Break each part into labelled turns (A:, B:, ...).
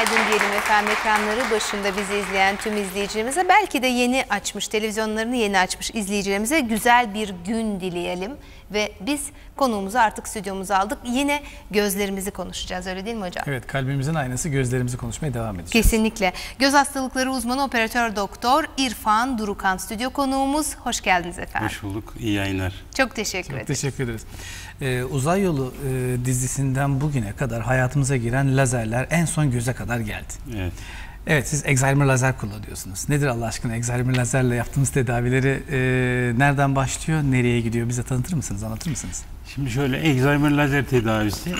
A: günaydın diyelim efendim. Ekranları başında bizi izleyen tüm izleyicilerimize belki de yeni açmış televizyonlarını yeni açmış izleyicilerimize güzel bir gün dileyelim ve biz konuğumuzu artık stüdyomuza aldık yine gözlerimizi konuşacağız öyle değil mi hocam?
B: Evet kalbimizin aynası gözlerimizi konuşmaya devam edeceğiz.
A: Kesinlikle. Göz hastalıkları uzmanı operatör doktor İrfan Durukan stüdyo konuğumuz. Hoş geldiniz efendim.
C: Hoş bulduk. İyi yayınlar.
A: Çok teşekkür
B: Çok
A: ederim.
B: teşekkür ederiz. Ee, Uzay Yolu e, dizisinden bugüne kadar hayatımıza giren lazerler en son göze kadar geldi.
C: Evet.
B: Evet siz Excimer lazer kullanıyorsunuz. Nedir Allah aşkına Excimer lazerle yaptığınız tedavileri e, nereden başlıyor, nereye gidiyor bize tanıtır mısınız, anlatır mısınız?
C: Şimdi şöyle Excimer lazer tedavisi e,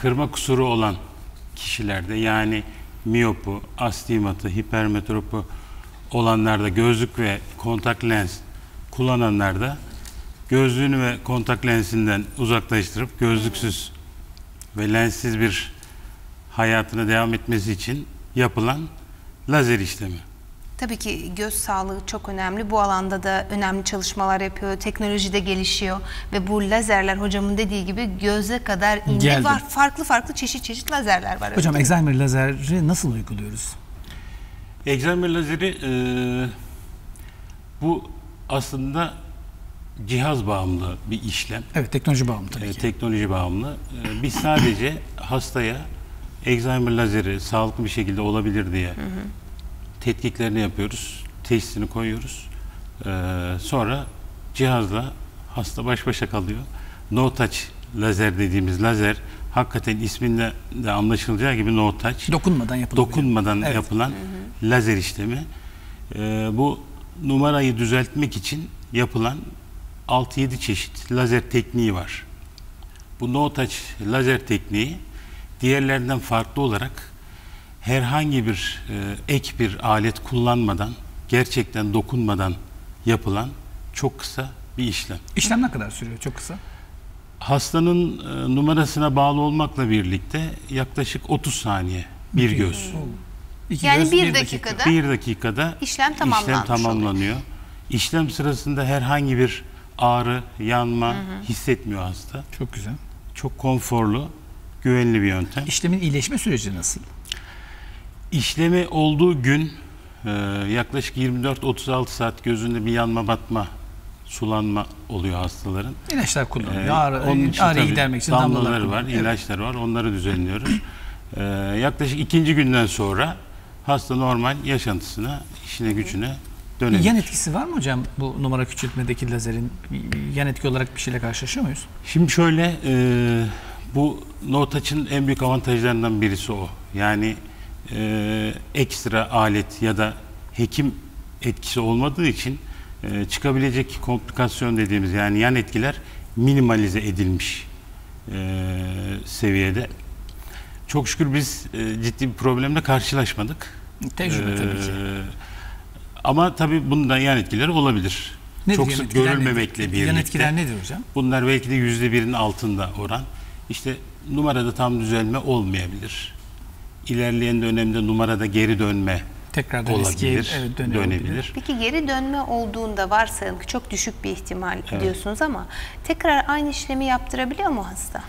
C: kırma kusuru olan kişilerde yani miyopu, astigmatı, hipermetropu olanlarda gözlük ve kontak lens kullananlarda gözlüğünü ve kontak lensinden uzaklaştırıp gözlüksüz ve lenssiz bir hayatına devam etmesi için yapılan lazer işlemi.
A: Tabii ki göz sağlığı çok önemli. Bu alanda da önemli çalışmalar yapıyor. Teknoloji de gelişiyor ve bu lazerler hocamın dediği gibi göze kadar indi. Var farklı farklı çeşit çeşit lazerler var.
B: Hocam? Excimer lazeri nasıl uyguluyoruz?
C: Excimer lazeri e, bu aslında cihaz bağımlı bir işlem.
B: Evet teknoloji bağımlı tabii
C: E,
B: ki.
C: teknoloji bağımlı. E, biz sadece hastaya Excimer lazeri sağlıklı bir şekilde olabilir diye tetkiklerini yapıyoruz. Teşhisini koyuyoruz. E, sonra cihazla hasta baş başa kalıyor. No touch lazer dediğimiz lazer hakikaten isminde de anlaşılacağı gibi no touch
B: Dokunmadan yapılıyor.
C: dokunmadan
B: Evet.
C: yapılan lazer işlemi. Ee, bu numarayı düzeltmek için yapılan 6-7 çeşit lazer tekniği var. Bu no touch lazer tekniği diğerlerinden farklı olarak herhangi bir e, ek bir alet kullanmadan gerçekten dokunmadan yapılan çok kısa bir işlem.
B: İşlem ne kadar sürüyor? Çok kısa.
C: Hastanın e, numarasına bağlı olmakla birlikte yaklaşık 30 saniye bir göz.
B: İki
A: Yani
B: göz,
A: bir
B: dakika.
A: dakikada
C: Bir dakikada
A: İşlem
C: işlem tamamlanıyor. İşlem sırasında herhangi bir ağrı, yanma hissetmiyor hasta.
B: Çok güzel.
C: Çok konforlu, güvenli bir yöntem.
B: İşlemin iyileşme süreci nasıl?
C: İşlemi olduğu gün e, yaklaşık 24-36 saat gözünde bir yanma batma, sulanma oluyor hastaların.
B: İlaçlar kullanılıyor.
C: Ee,
B: Ağrı,
C: onun için
B: ağrıyı
C: tabii
B: gidermek için
C: damlaları
B: damlalar
C: var.
B: Evet.
C: ilaçları var. Onları düzenliyoruz. Ee, yaklaşık ikinci günden sonra hasta normal yaşantısına, işine gücüne dönebilir.
B: Yan etkisi var mı hocam bu numara küçültmedeki lazerin? Yan etki olarak bir şeyle karşılaşıyor muyuz?
C: Şimdi şöyle e, bu no touch'ın en büyük avantajlarından birisi o. Yani e, ekstra alet ya da hekim etkisi olmadığı için e, çıkabilecek komplikasyon dediğimiz yani yan etkiler minimalize edilmiş e, seviyede. Çok şükür biz e, ciddi bir problemle karşılaşmadık.
B: Tecrübe tabii ki.
C: Ee, Ama tabii bundan yan etkileri olabilir.
B: Nedir
C: Çok sık görülmemekle
B: nedir?
C: birlikte.
B: Yan etkiler nedir hocam?
C: Bunlar belki de yüzde birin altında oran. İşte numarada tam düzelme olmayabilir. İlerleyen dönemde numarada geri dönme
B: Tekrardan eskiye
C: olabilir,
B: evet, dönüyor olabilir.
C: dönebilir.
A: Peki geri dönme olduğunda varsayalım ki çok düşük bir ihtimal diyorsunuz ama tekrar aynı işlemi yaptırabiliyor mu hasta?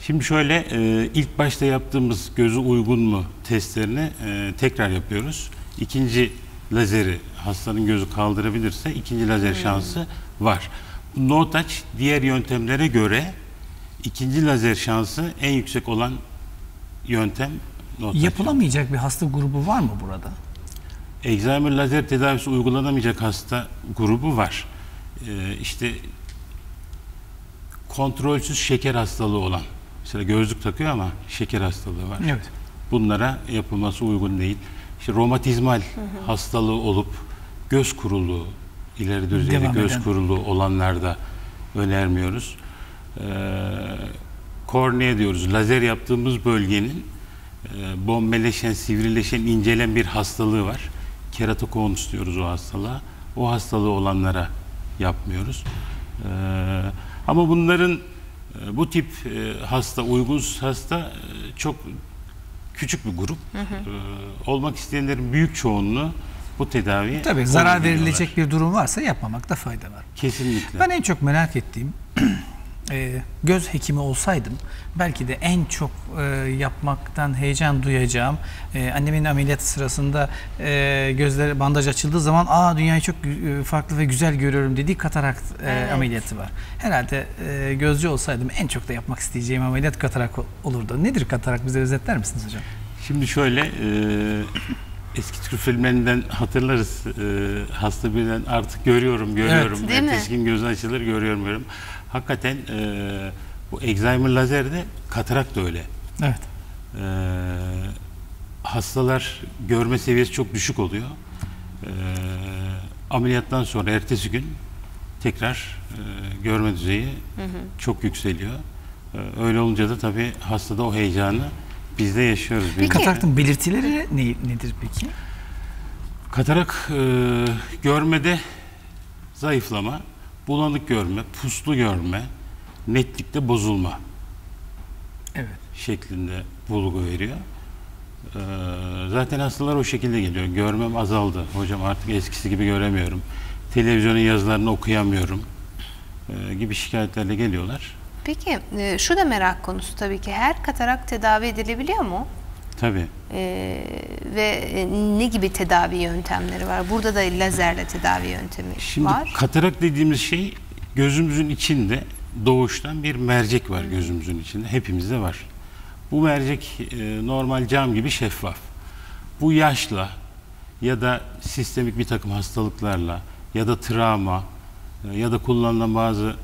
C: Şimdi şöyle e, ilk başta yaptığımız gözü uygun mu testlerini e, tekrar yapıyoruz. İkinci lazeri hastanın gözü kaldırabilirse ikinci lazer şansı var. No touch diğer yöntemlere göre ikinci lazer şansı en yüksek olan yöntem no touch.
B: Yapılamayacak bir hasta grubu var mı burada?
C: Excimer lazer tedavisi uygulanamayacak hasta grubu var. Ee, işte kontrolsüz şeker hastalığı olan, mesela gözlük takıyor ama şeker hastalığı var.
B: Evet.
C: Bunlara yapılması uygun değil. İşte romatizmal hastalığı olup göz kuruluğu, ileri düzeyde
B: Devam
C: göz
B: eden.
C: kuruluğu olanlarda önermiyoruz. Ee, kornea diyoruz. Lazer yaptığımız bölgenin e, bombeleşen, sivrileşen, incelen bir hastalığı var. Keratokonus diyoruz o hastalığa. O hastalığı olanlara yapmıyoruz. Ee, ama bunların e, bu tip e, hasta, uygunsuz hasta e, çok küçük bir grup. Ee, olmak isteyenlerin büyük çoğunluğu bu tedaviye
B: Tabii zarar verilecek bir durum varsa yapmamakta fayda var.
C: Kesinlikle.
B: Ben en çok merak ettiğim e, göz hekimi olsaydım belki de en çok e, yapmaktan heyecan duyacağım e, annemin ameliyatı sırasında e, gözleri bandaj açıldığı zaman aa dünyayı çok e, farklı ve güzel görüyorum dediği katarakt e,
A: Evet.
B: ameliyatı var. Herhalde e, gözcü olsaydım en çok da yapmak isteyeceğim ameliyat katarak ol- olurdu. Nedir katarak bize özetler misiniz hocam?
C: Şimdi şöyle e, eski Türk filmlerinden hatırlarız. E, hasta birden artık görüyorum, görüyorum.
A: Evet. Değil mi?
C: Ertesi gün gözü açılır, görüyorum, görüyorum. Hakikaten e, bu Alzheimer lazerde katarak da öyle.
B: Evet.
C: E, hastalar görme seviyesi çok düşük oluyor. E, ameliyattan sonra ertesi gün tekrar e, görme düzeyi çok yükseliyor. E, öyle olunca da tabii hastada o heyecanı biz de yaşıyoruz.
A: Peki.
B: Kataraktın belirtileri ne, nedir peki?
C: Katarak e, görmede zayıflama, bulanık görme, puslu görme, netlikte bozulma
B: Evet.
C: şeklinde bulgu veriyor. E, zaten hastalar o şekilde geliyor. Görmem azaldı. Hocam artık eskisi gibi göremiyorum. Televizyonun yazılarını okuyamıyorum e, gibi şikayetlerle geliyorlar.
A: Peki e, şu da merak konusu tabii ki her katarak tedavi edilebiliyor mu?
C: Tabii.
A: E, ve e, ne gibi tedavi yöntemleri var? Burada da lazerle tedavi yöntemi
C: Şimdi
A: var.
C: katarak dediğimiz şey gözümüzün içinde doğuştan bir mercek var gözümüzün içinde. Hepimizde var. Bu mercek e, normal cam gibi şeffaf. Bu yaşla ya da sistemik bir takım hastalıklarla ya da travma e, ya da kullanılan bazı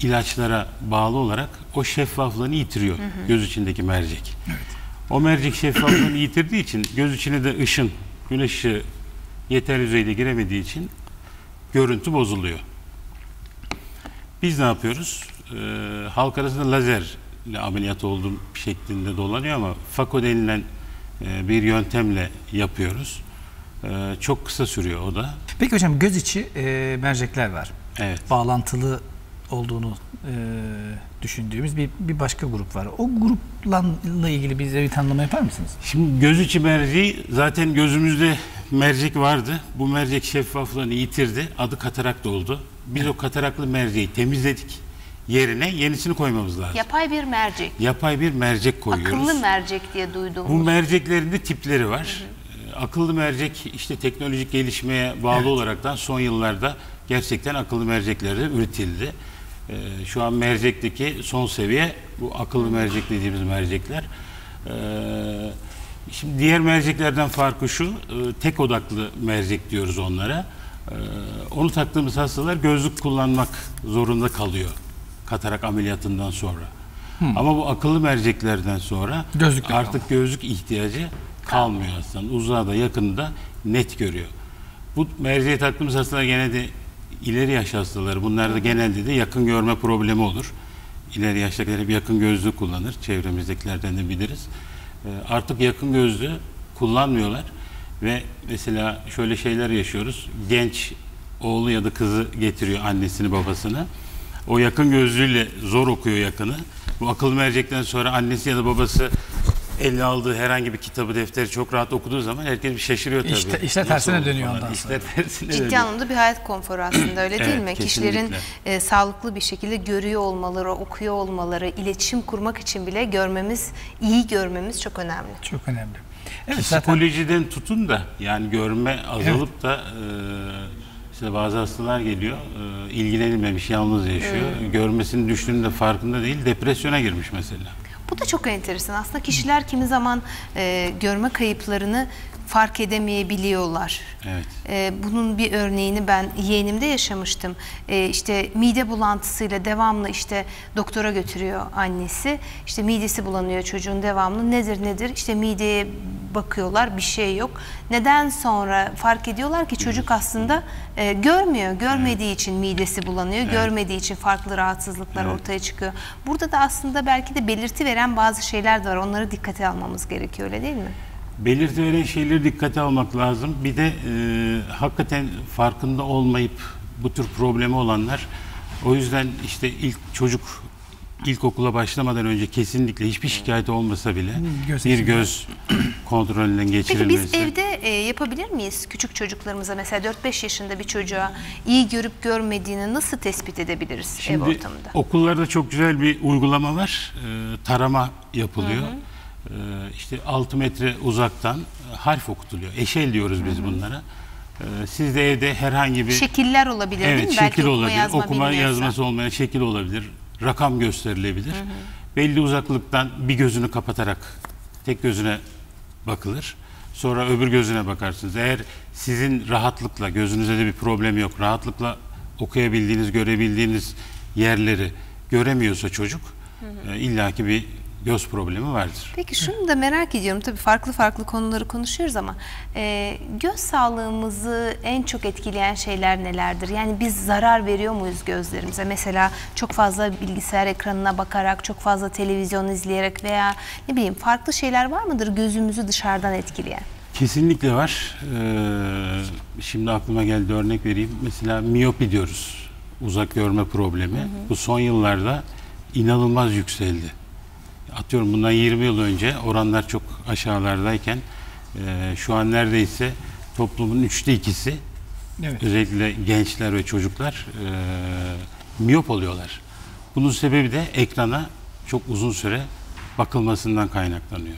C: ilaçlara bağlı olarak o şeffaflığını yitiriyor göz içindeki mercek. O mercek şeffaflığını yitirdiği için göz içine de ışın, güneş ışığı yeterli düzeyde giremediği için görüntü bozuluyor. Biz ne yapıyoruz? Ee, halk arasında lazerle ameliyat olduğum şeklinde dolanıyor ama FAKO denilen e, bir yöntemle yapıyoruz. Ee, çok kısa sürüyor o da.
B: Peki hocam göz içi e, mercekler var.
C: Evet.
B: Bağlantılı olduğunu e, düşündüğümüz bir, bir başka grup var. O grupla ilgili bize bir tanımlama yapar mısınız?
C: Şimdi göz içi merceği zaten gözümüzde mercek vardı. Bu mercek şeffaflığını yitirdi. Adı katarakt oldu. Biz o kataraklı merceği temizledik. Yerine yenisini koymamız lazım.
A: Yapay bir mercek.
C: Yapay bir mercek koyuyoruz.
A: Akıllı mercek diye
C: Bu
A: duyduğumuz.
C: merceklerin de tipleri var. Ee, Akıllı mercek işte teknolojik gelişmeye bağlı olaraktan son yıllarda gerçekten akıllı mercekler de üretildi. Ee, Şu an mercekteki son seviye bu akıllı mercek dediğimiz mercekler. Ee, Şimdi diğer merceklerden farkı şu, e, tek odaklı mercek diyoruz onlara. Ee, Onu taktığımız hastalar gözlük kullanmak zorunda kalıyor katarak ameliyatından sonra. Ama bu akıllı merceklerden sonra
B: Gözlük de
C: artık gözlük ihtiyacı kalmıyor hastanın. Uzağa da yakında net görüyor. Bu merceğe taktığımız hastalar genelde ileri yaş hastaları. Bunlarda genelde de yakın görme problemi olur. İleri yaştakiler hep yakın gözlüğü kullanır. Çevremizdekilerden de biliriz. Ee, Artık yakın gözlüğü kullanmıyorlar. Ve mesela şöyle şeyler yaşıyoruz. Genç oğlu ya da kızı getiriyor annesini babasını. O yakın gözlüğüyle zor okuyor yakını. Bu akıllı mercekten sonra annesi ya da babası eline aldığı herhangi bir kitabı, defteri çok rahat okuduğu zaman herkes bir şaşırıyor tabii.
B: İşte-
C: Nasıl
B: tersine dönüyor ondan
C: İşler tersine
A: Ciddi
C: dönüyor.
A: anlamda bir hayat konforu aslında öyle değil
C: Evet,
A: mi?
C: kesinlikle.
A: Kişilerin e, sağlıklı bir şekilde görüyor olmaları, okuyor olmaları, iletişim kurmak için bile görmemiz, iyi görmemiz çok önemli.
B: Çok önemli. Evet zaten
C: Psikolojiden tutun da yani görme azalıp da e, işte bazı hastalar geliyor e, ilgilenilmemiş yalnız yaşıyor. Görmesinin düştüğünün de farkında değil depresyona girmiş mesela.
A: Bu da çok enteresan. Aslında kişiler kimi zaman e, görme kayıplarını fark edemeyebiliyorlar.
C: Evet.
A: E, bunun bir örneğini ben yeğenimde yaşamıştım. E, işte mide bulantısıyla devamlı işte doktora götürüyor annesi. İşte midesi bulanıyor çocuğun devamlı. Nedir nedir? İşte mideye bakıyorlar bir şey yok. Neden sonra fark ediyorlar ki çocuk aslında e, görmüyor. Görmediği için midesi bulanıyor. Görmediği için farklı rahatsızlıklar
C: Evet.
A: ortaya çıkıyor. Burada da aslında belki de belirti veren bazı şeyler de var. Onları dikkate almamız gerekiyor öyle değil mi?
C: Belirti veren şeyleri dikkate almak lazım. Bir de e, hakikaten farkında olmayıp bu tür problemi olanlar o yüzden işte ilk çocuk ilkokula başlamadan önce kesinlikle hiçbir şikayeti olmasa bile
B: göz
C: bir göz kontrolünden
A: Peki
C: geçirilmesi.
A: biz evde e, yapabilir miyiz küçük çocuklarımıza mesela 4-5 yaşında bir çocuğa iyi görüp görmediğini nasıl tespit edebiliriz ev
C: Şimdi
A: ortamında?
C: okullarda çok güzel bir uygulama var. Ee, tarama yapılıyor. Ee, işte 6 metre uzaktan harf okutuluyor. Eşel diyoruz biz bunlara. Ee, siz de evde herhangi bir
A: Şekiller olabilir değil
C: evet
A: mi?
C: şekil
A: okuma
C: olabilir.
A: yazma
C: okuma yazması olmayan şekil olabilir. Rakam gösterilebilir. Belli uzaklıktan bir gözünü kapatarak tek gözüne bakılır. Sonra öbür gözüne bakarsınız. Eğer sizin rahatlıkla gözünüzde de bir problem yok. Rahatlıkla okuyabildiğiniz, görebildiğiniz yerleri göremiyorsa çocuk e, illaki bir göz problemi vardır.
A: Peki şunu da merak ediyorum. Tabii farklı farklı konuları konuşuyoruz ama e, göz sağlığımızı en çok etkileyen şeyler nelerdir? Yani biz zarar veriyor muyuz gözlerimize? Mesela çok fazla bilgisayar ekranına bakarak, çok fazla televizyon izleyerek veya ne bileyim farklı şeyler var mıdır gözümüzü dışarıdan etkileyen?
C: Kesinlikle var. Ee, şimdi aklıma geldi örnek vereyim. Mesela miyopi diyoruz. Uzak görme problemi. Bu son yıllarda inanılmaz yükseldi. Atıyorum bundan 20 yıl önce oranlar çok aşağılardayken e, şu an neredeyse toplumun üçte ikisi
B: Evet.
C: özellikle gençler ve çocuklar e, miyop oluyorlar. Bunun sebebi de ekrana çok uzun süre bakılmasından kaynaklanıyor.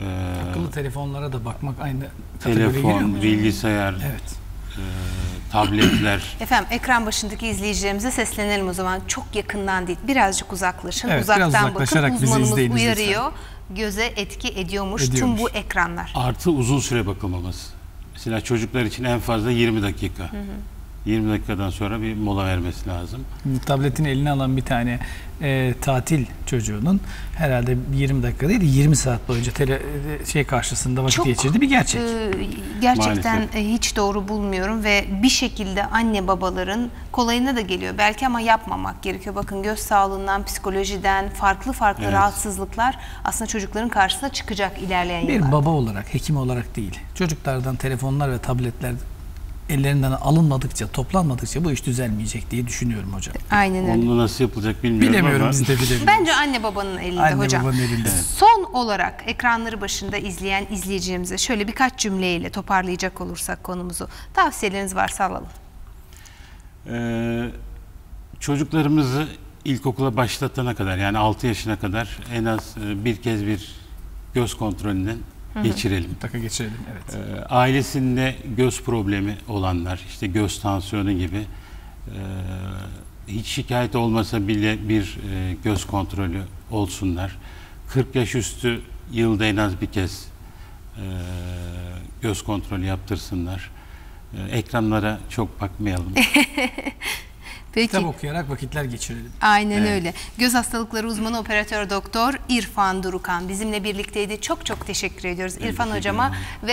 C: Ee,
B: Akıllı telefonlara da bakmak aynı
C: telefon, bilgisayar,
B: Evet.
C: e, tabletler.
A: Efendim ekran başındaki izleyicilerimize seslenelim o zaman. Çok yakından değil, birazcık uzaklaşın.
B: Evet, biraz
A: Uzaktan
B: uzaklaşarak
A: bakın.
B: bizi
A: Uzmanımız
B: izleyiniz lütfen.
A: uyarıyor. Göze etki ediyormuş,
B: Ediyormuş.
A: tüm bu ekranlar.
C: Artı uzun süre bakılmaması. Mesela çocuklar için en fazla 20 dakika. 20 dakikadan sonra bir mola vermesi lazım.
B: Tabletini eline alan bir tane e, tatil çocuğunun herhalde 20 dakika değil de 20 saat boyunca tele, e, şey karşısında vakit
A: Çok,
B: geçirdi bir gerçek.
A: Ee, gerçekten
C: Maalesef.
A: e, hiç doğru bulmuyorum ve bir şekilde anne babaların kolayına da geliyor belki ama yapmamak gerekiyor. Bakın göz sağlığından, psikolojiden, farklı farklı
C: Evet.
A: rahatsızlıklar aslında çocukların karşısına çıkacak ilerleyen
B: bir
A: yıllarda.
B: baba olarak, hekim olarak değil. Çocuklardan telefonlar ve tabletler ellerinden alınmadıkça, toplanmadıkça bu iş düzelmeyecek diye düşünüyorum hocam.
A: Aynen öyle.
C: Onu nasıl yapılacak bilmiyorum
B: Bilemiyorum
C: ama
B: biz de bilemiyoruz.
A: Bence anne babanın elinde
B: Anne
A: hocam.
B: babanın elinde.
A: Son olarak ekranları başında izleyen izleyicilerimize şöyle birkaç cümleyle toparlayacak olursak konumuzu tavsiyeleriniz varsa alalım.
C: Ee, çocuklarımızı ilkokula başlatana kadar yani 6 yaşına kadar en az e, bir kez bir göz kontrolünden geçirelim.
B: Mutlaka geçirelim. Evet.
C: Ee, ailesinde göz problemi olanlar, işte göz tansiyonu gibi e, hiç şikayet olmasa bile bir e, göz kontrolü olsunlar. 40 yaş üstü yılda en az bir kez e, göz kontrolü yaptırsınlar. E, ekranlara çok bakmayalım.
A: Peki.
B: Kitap okuyarak vakitler geçirelim.
A: Aynen
C: Evet.
A: öyle. Göz hastalıkları uzmanı operatör doktor İrfan Durukan bizimle birlikteydi. Çok çok teşekkür ediyoruz İrfan hocama ve